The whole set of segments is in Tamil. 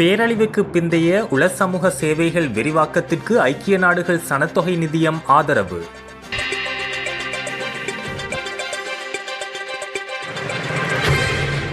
பேரழிவுக்கு பிந்தைய உள சமூக சேவைகள் விரிவாக்கத்திற்கு ஐக்கிய நாடுகள் சனத்தொகை நிதியம் ஆதரவு.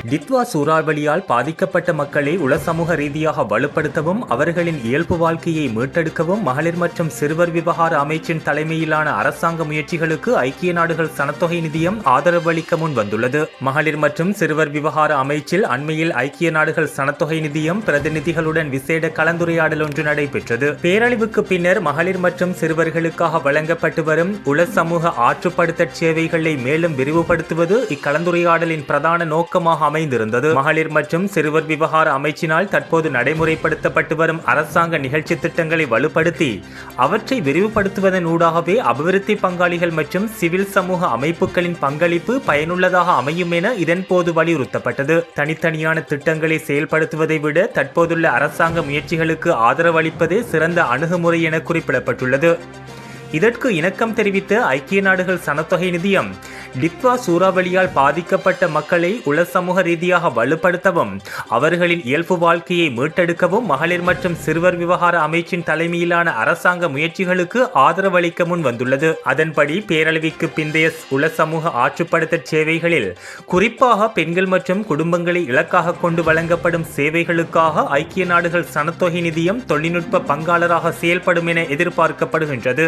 தித்வா சூறாவளியால் பாதிக்கப்பட்ட மக்களை உள சமூக ரீதியாக வலுப்படுத்தவும் அவர்களின் இயல்பு வாழ்க்கையை மீட்டெடுக்கவும் மகளிர் மற்றும் சிறுவர் விவகார அமைச்சின் தலைமையிலான அரசாங்க முயற்சிகளுக்கு ஐக்கிய நாடுகள் சனத்தொகை நிதியம் ஆதரவு அளிக்க முன் வந்துள்ளது. மகளிர் மற்றும் சிறுவர் விவகார அமைச்சில் அண்மையில் ஐக்கிய நாடுகள் சனத்தொகை நிதியம் பிரதிநிதிகளுடன் விசேட கலந்துரையாடல் ஒன்று நடைபெற்றது. பேரழிவுக்கு பின்னர் மகளிர் மற்றும் சிறுவர்களுக்காக வழங்கப்பட்டு வரும் உள சமூக ஆற்றுப்படுத்த சேவைகளை மேலும் விரிவுபடுத்துவது இக்கலந்துரையாடலின் பிரதான நோக்கமாக அமைந்திருந்தது. மகளிர் மற்றும் சிறுவர் விவகார அமைச்சினால் தற்போது நடைமுறைப்படுத்தப்பட்டு வரும் அரசாங்க நிகழ்ச்சி திட்டங்களை வலுப்படுத்தி அவற்றை விரிவுபடுத்துவதன் ஊடாகவே அபிவிருத்தி பங்காளிகள் மற்றும் சிவில் சமூக அமைப்புகளின் பங்களிப்பு பயனுள்ளதாக அமையும் என இதன்போது வலியுறுத்தப்பட்டது. தனித்தனியான திட்டங்களை செயல்படுத்துவதை விட தற்போதுள்ள அரசாங்க முயற்சிகளுக்கு ஆதரவளிப்பதே சிறந்த அணுகுமுறை என குறிப்பிடப்பட்டுள்ளது. இதற்கு இணக்கம் தெரிவித்த ஐக்கிய நாடுகள் சனத்தொகை நிதியம் டித்வா சூறாவளியால் பாதிக்கப்பட்ட மக்களை உல சமூக ரீதியாக வலுப்படுத்தவும் அவர்களின் இயல்பு வாழ்க்கையை மீட்டெடுக்கவும் மகளிர் மற்றும் சிறுவர் விவகார அமைச்சின் தலைமையிலான அரசாங்க முயற்சிகளுக்கு ஆதரவளிக்க முன் வந்துள்ளது. அதன்படி பேரழிவுக்கு பிந்தைய உல சமூக ஆற்றுப்படுத்தற் சேவைகளில் குறிப்பாக பெண்கள் மற்றும் குடும்பங்களை இலக்காக கொண்டு வழங்கப்படும் சேவைகளுக்காக ஐக்கிய நாடுகள் சனத்தொகை நிதியம் தொழில்நுட்ப பங்காளராக செயல்படும் என எதிர்பார்க்கப்படுகின்றது.